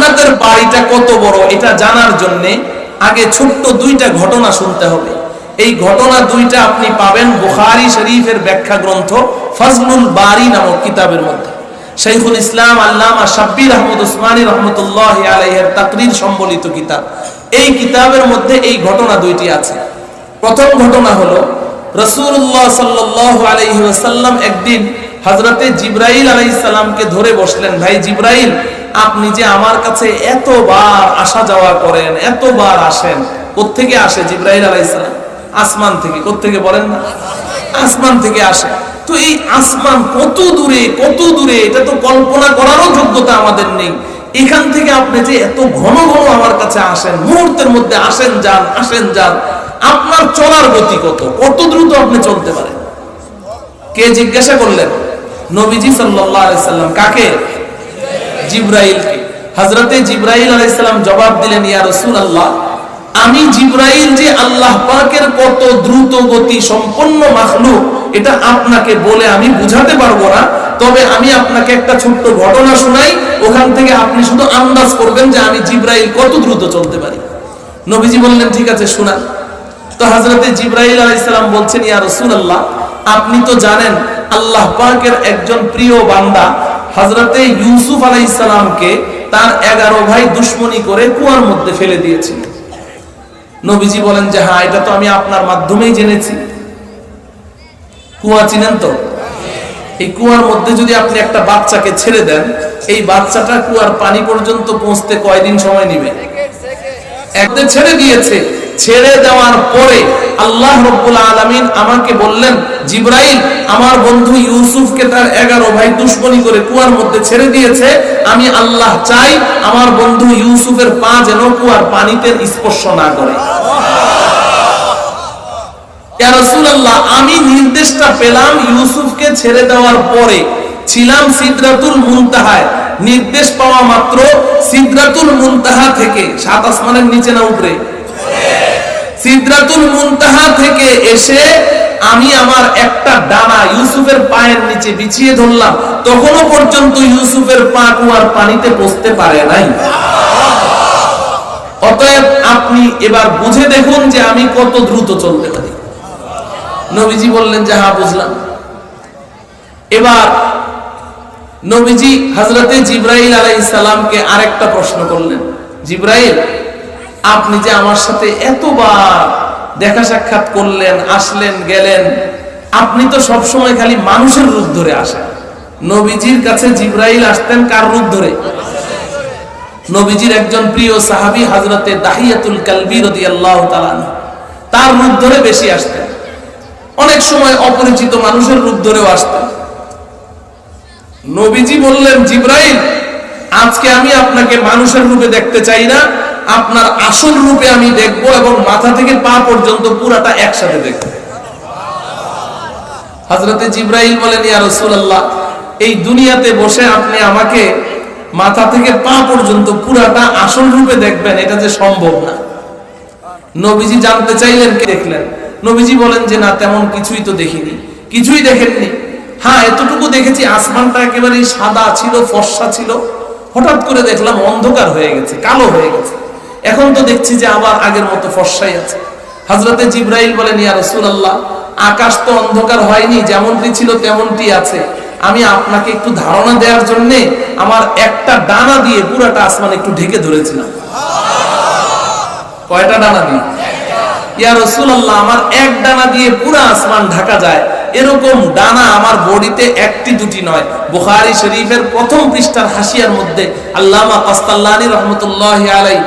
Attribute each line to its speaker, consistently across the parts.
Speaker 1: জান্নাতের বাড়িটা কত বড়, এটা জানার জন্য আগে ছোট্ট দুইটা ঘটনা শুনতে হবে। এই ঘটনা দুইটা আপনি পাবেন বুখারী শরীফের ব্যাখ্যা গ্রন্থ ফজলুল বারি নামক কিতাবের মধ্যে। শাইখুল ইসলাম আল্লামা শাব্বির আহমদ উসমানী রহমতুল্লাহ আলাইহের তাকরির সম্বলিত কিতাব। এই কিতাবের মধ্যে এই ঘটনা দুইটি আছে। প্রথম ঘটনা হলো রসুল্লাহ সাল্লাহ আলাইহি ওয়াসাল্লাম একদিন হজরতে জিব্রাইল আলাইসাল্লামকে ধরে বসলেন, ভাই জিব্রাইল আপনি যে আমার কাছে এতবার আসা যাওয়া করেন, এতবার আসেন, কোত্থেকে আসে জিব্রাইল আলাইসাল্লাম আসমান থেকে, কোত্থেকে বলেন না? আসমান থেকে আসে। তো এই আসমান কত দূরে কত দূরে, এটা তো কল্পনা করারও যোগ্যতা আমাদের নেই। এখান থেকে আপনি যে এত ঘন ঘন আমার কাছে আসেন, মুহূর্তের মধ্যে আসেন যান আসেন যান, আপনার চলার গতি কত? কত দ্রুত আপনি চলতে পারেন? কে জিজ্ঞাসা করলেন? নবীজি সাল্লাম। কাকে? জিব্রাইলকে। হজরতে জিব্রাইল আলাইসাল্লাম জবাব দিলেন, ইয়া রসুল আল্লাহ আমি জিব্রাইল যে আল্লাহ পাকের কত দ্রুত গতি সম্পন্ন মাখলুক, এটা আপনাকে বলে আমি বুঝাতে পারব না। তবে আমি আপনাকে একটা ছোট্ট ঘটনা শোনাই, ওখান থেকে আপনি শুধু আন্দাজ করবেন যে আমি জিব্রাইল কত দ্রুত চলতে পারি। নবীজি বললেন, ঠিক আছে শোনা তো হজরতে জিব্রাইল আলাইসাল্লাম বলছেন, ইয়া রসুল আল্লাহ আপনি তো জানেন, আল্লাহ পাকের একজন প্রিয় বান্দা হজরতে ইউসুফ আলাইসালামকে তার এগারো ভাই দুশ্মনী করে কুয়ার মধ্যে ফেলে দিয়েছিল নবীজি বলেন যে হ্যাঁ এটা তো আমি আপনার মাধ্যমেই জেনেছি। কুয়া চিনেন তো? এই কুয়ার মধ্যে যদি আপনি একটা বাচ্চাকে ছেড়ে দেন, এই বাচ্চাটা কুয়ার পানি পর্যন্ত পৌঁছতে কয়দিন সময় নিবে? একদিন ছেড়ে দিয়েছে। ছেড়ে দেওয়ার পরে আল্লাহ রব্বুল আলমিন আমাকে বললেন, জিব্রাইল, আমার বন্ধু ইউসুফকে তার এগারো ভাই দুশ্মনী করে কুয়ার মধ্যে ছেড়ে দিয়েছে। আমি আল্লাহ চাই আমার বন্ধু ইউসুফের পা যেন কুয়ার পানিতে স্পর্শ না করে। আমি নির্দেশটা পেলাম ইউসুফকে ছেড়ে দেওয়ার পরে। ছিলাম সিদ্রাতুল মুনতাহায়। নির্দেশ পাওয়া মাত্র সিদ্রাতুল মুনতাহা থেকে। সাত আসমানের নিচে না উপরে। সিদ্রাতুল মুনতাহা থেকে এসে আমি আমার একটা ডানা ইউসুফের পায়ের নিচে বিছিয়ে ধরলাম, তখনও পর্যন্ত ইউসুফের পা কুয়ার পানিতে পৌঁছতে পারে নাই। অতএব আপনি এবার বুঝে দেখুন যে আমি কত দ্রুত চলতে পারি। নবীজি বললেন যে হ্যাঁ বুঝলাম। এবার নবীজি হজরতে জিব্রাইল আলাইহিস সালামকে আরেকটা প্রশ্ন করলেন। জিব্রাইল আপনি যে আমার সাথে এতবার দেখা সাক্ষাৎ করলেন, আসলেন, গেলেন, আপনি তো সব সময় খালি মানুষের রূপ ধরে আসেন। নবীজির কাছে জিব্রাইল আসতেন কার রূপ ধরে? নবীজির একজন প্রিয় সাহাবী হযরতে দাহিয়াতুল কালবি রাদিয়াল্লাহু তাআলা তার রূপ ধরে বেশি আসতেন। অনেক সময় অপরিচিত মানুষের রূপ ধরেও আসতেন। নবীজি বললেন, জিব্রাইল আজকে আমি আপনাকে মানুষের রূপে দেখতে চাই না, আপনার আসল রূপে আমি দেখব এবং মাথা থেকে পা পর্যন্ত পুরাটা একসাথে দেখব। হজরতে জিব্রাইল বলেন, ইয়া রাসূলুল্লাহ, এই দুনিয়াতে বসে আপনি আমাকে মাথা থেকে পা পর্যন্ত পুরাটা আসল রূপে দেখবেন, এটা যে সম্ভব না। নবীজি জানতে চাইলেন, কে দেখলেন? নবীজি বলেন যে, না, তেমন কিছুই তো দেখিনি, কিছুই দেখেননি। হ্যাঁ এতটুকু দেখেছি, আসমানটা একেবারে সাদা ছিল, ফর্সা ছিল। হঠাৎ করে দেখলাম অন্ধকার হয়ে গেছে, কালো হয়ে গেছে। এখন তো দেখছি যে আবার আগের মতো ফর্সাই আছে। হজরতে জিব্রাইল বলেন, ইয়া রসুল্লাহ আকাশ তো অন্ধকার হয়নি, যেমনটি ছিল তেমনটি আছে। আমি আপনাকে একটু ধারণা দেওয়ার জন্য আমার একটা ডানা দিয়ে পুরাটা আসমান একটু ঢেকে ধরেছিলাম। কয়টা ডানা দিয়ে? ইয়া রসুল্লাহ আমার এক ডানা দিয়ে পুরা আসমান ঢাকা যায়। এরকম ডানা আমার বডিতে একটি দুটি নয়। বুখারী শরীফের প্রথম পৃষ্ঠার হাসিয়ার মধ্যে আল্লামা কাস্তাল্লানি রহমতুল্লাহ আলাই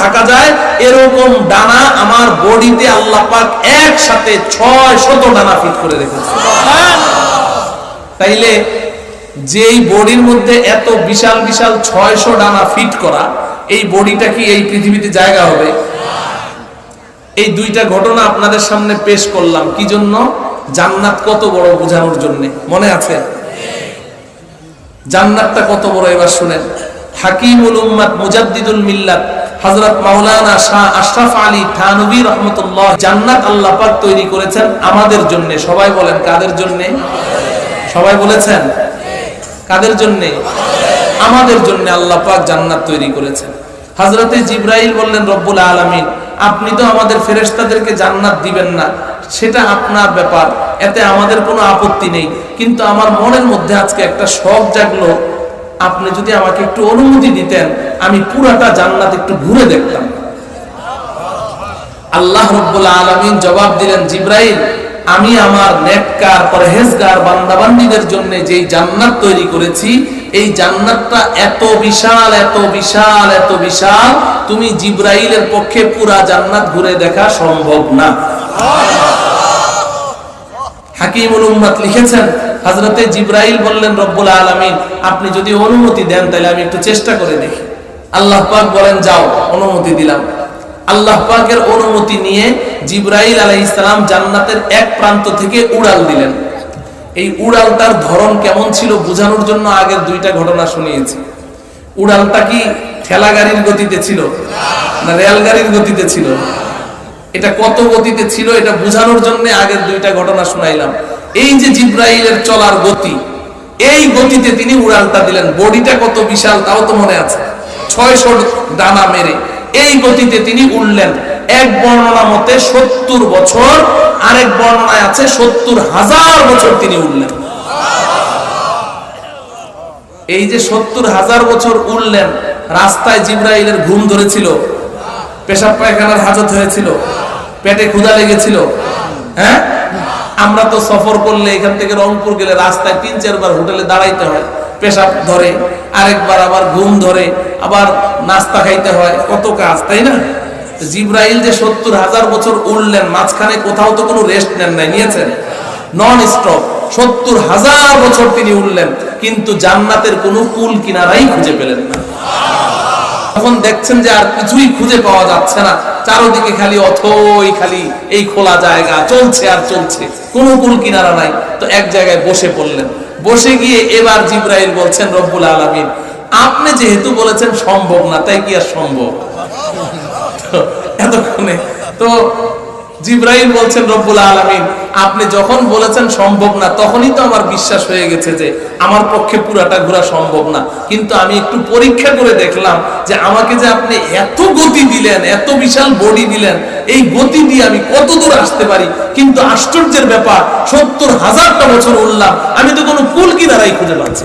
Speaker 1: ঢাকা যায়। এরকম ডানা আমার বডিতে আল্লাহ পাক একসাথে 600 ডানা ফিট করে তাইলে যেই বডির মধ্যে এত বিশাল বিশাল ছয়শো ডানা ফিট করা, এই বডিটা কি এই পৃথিবীতে জায়গা হবে? এই দুইটা ঘটনা আপনাদের সামনে পেশ করলাম। কি জন্য? জান্নাত কত বড় বোঝানোর জন্য। মনে আছে? জান্নাতটা কত বড়, এবার শুনেন। হাকিমুল উম্মাত মুজাদ্দিদুল মিল্লাত হযরত মাওলানা শাহ আশরাফ আলী থানভী রহমতুল্লাহ, জান্নাত আল্লাহ পাক তৈরি করেছেন আমাদের জন্য। সবাই বলেন কাদের জন্য? সবাই বলেছেন? কাদের জন্য? আমাদের জন্য আল্লাহ পাক জান্নাত তৈরি করেছেন। হযরতে জিব্রাইল বললেন, রব্বুল আলামিন, আপনি তো আমাদের ফেরেশতাদেরকে জান্নাত দিবেন না। সেটা আপনার ব্যাপার, এতে আমাদের কোনো আপত্তি নেই। কিন্তু আমার মনের মধ্যে আজকে একটা শখ জাগলো। আপনি যদি আমাকে একটু অনুমতি দিতেন, আমি পুরাটা জান্নাত একটু ঘুরে দেখতাম। আল্লাহ রব্বুল আলমিন জবাব দিলেন, জিব্রাইল আমি আমার নেককার, পরহেজগার, বান্দাবান্দিদের জন্য যেই জান্নাত তৈরি করেছি, এই জান্নাতটা এত বিশাল এত বিশাল এত বিশাল, তুমি জিব্রাইলের পক্ষে পুরা জান্নাত ঘুরে দেখা সম্ভব না। হাকিমুল লিখেছেন, হযরতে জিব্রাইল বললেন, রব্বুল আলামিন, আপনি যদি অনুমতি দেন, তাহলে আমি একটু চেষ্টা করে দেখি। আল্লাহ পাক বলেন, যাও, অনুমতি দিলাম। আল্লাহ পাকের অনুমতি নিয়ে জিব্রাইল আলাই ইসলাম জান্নাতের এক প্রান্ত থেকে উড়াল দিলেন। এই উড়ালটার ধরন কেমন ছিল বোঝানোর জন্য আগের দুইটা ঘটনা শুনিয়েছি। উড়ালটা কি ঠেলা গাড়ির গতিতে ছিল না রেলগাড়ির গতিতে ছিল? এটা কত গতিতে ছিল এটা বোঝানোর জন্য আগের দুইটা ঘটনা শুনাইলাম। এই যে জিব্রাইলের চলার গতি, এই গতিতে তিনি উড়ালটা দিলেন। বডিটা কত বিশাল তাও তো মনে আছে। ছয়শো ডানা মেরে। এই গতিতে তিনি উঠলেন এক বর্ণনা মতে সত্তর বছর, আরেক বর্ণনায় আছে সত্তর হাজার বছর তিনি উঠলেন এই যে সত্তর হাজার বছর উঠলেন রাস্তায় জিব্রাইলের ঘুম ধরেছিল, পেশাব পায়খানার হাজত হয়েছিল, পেটে ক্ষুধা লেগেছিল হ্যাঁ? আমরা তো সফর করলে এখান থেকে রংপুর গেলে রাস্তায় তিন চারবার হোটেলে দাঁড়াইতে হয়, পেশাব ধরে, আরেকবার আবার ঘুম ধরে, আবার নাস্তা খাইতে হয়, কত কাজ, তাই না? জিব্রাইল যে সত্তর হাজার বছর উঠলেন মাঝখানে কোথাও তো কোনো রেস্ট নেন নাই, নিয়েছেন? নন স্টপ সত্তর হাজার বছর তিনি উঠলেন কিন্তু জান্নাতের কোনো কুল কিনারাই খুঁজে পেলেন না। তখন দেখছেন যে আর কিছুই খুঁজে পাওয়া যাচ্ছে না, চারোদিকে খালি অথই খালি এই খোলা জায়গা, চলছে আর চলছে, কোনো কুল কিনারা নাই। তো এক জায়গায় বসে পড়লেন, বসে গিয়ে এবার জিব্রাইল বলছেন, রব্বুল আলমিন, আপনি যেহেতু বলেছেন সম্ভব না, তাই কি আর সম্ভব? এতক্ষণে। তো জিব্রাইল বলছেন, রব্বুল আলামিন, আপনি যখন বলেছেন সম্ভব না, তখনই তো আমার বিশ্বাস হয়ে গেছে যে আমার পক্ষে পুরাটা ঘোরা সম্ভব না। কিন্তু আমি একটু পরীক্ষা করে দেখলাম যে আমাকে যে আপনি এত গতি দিলেন, এত বিশাল বডি দিলেন, এই গতি দিয়ে আমি কত দূর আসতে পারি? কিন্তু আশ্চর্যের ব্যাপার, সত্তর হাজারটা বছর উঠলাম আমি তো কোনো কুল কিনারাই খুঁজে পাচ্ছি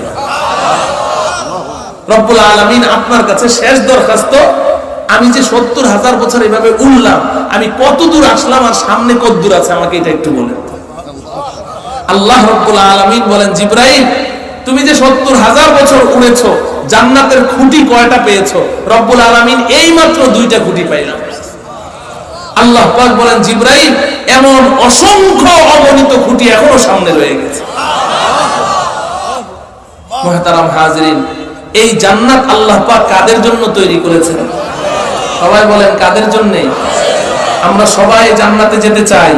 Speaker 1: রব্বুল আলমিন আপনার কাছে শেষ দরখাস্ত আমি যে সত্তর হাজার বছর এভাবে উঠলাম আমি কত দূর আসলাম আর সামনে কত দূর আছে? আমাকে এটা একটু বলেন। আল্লাহ আলমিন বলেন জিব্রাহিম তুমি যে সত্তর হাজার বছর উড়েছ, জান্নাতের খুঁটি কয়টা পেয়েছ? রব্বুল আলমিন এই মাত্র দুইটা খুঁটি পাইলাম। আল্লাহ পাক বলেন জিব্রাহিম এমন অসংখ্য অগণিত খুঁটি এখনও সামনে রয়ে গেছে। মহাতারাম হাজরিন, এই জান্নাত আল্লাহ পাক কাদের জন্য তৈরি করেছেন? সবাই বলেন, কাদের জন্য? আমরা সবাই জান্নাতে যেতে চাই।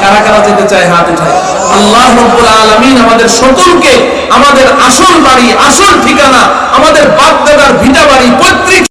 Speaker 1: কারা কারা যেতে চাই হাত উঠায়। আল্লাহ রব্বুল আলামিন আমাদের সকলকে আমাদের আসল বাড়ি, আসল ঠিকানা, আমাদের বাপ দাদার ভিটা বাড়ি, পৈতৃক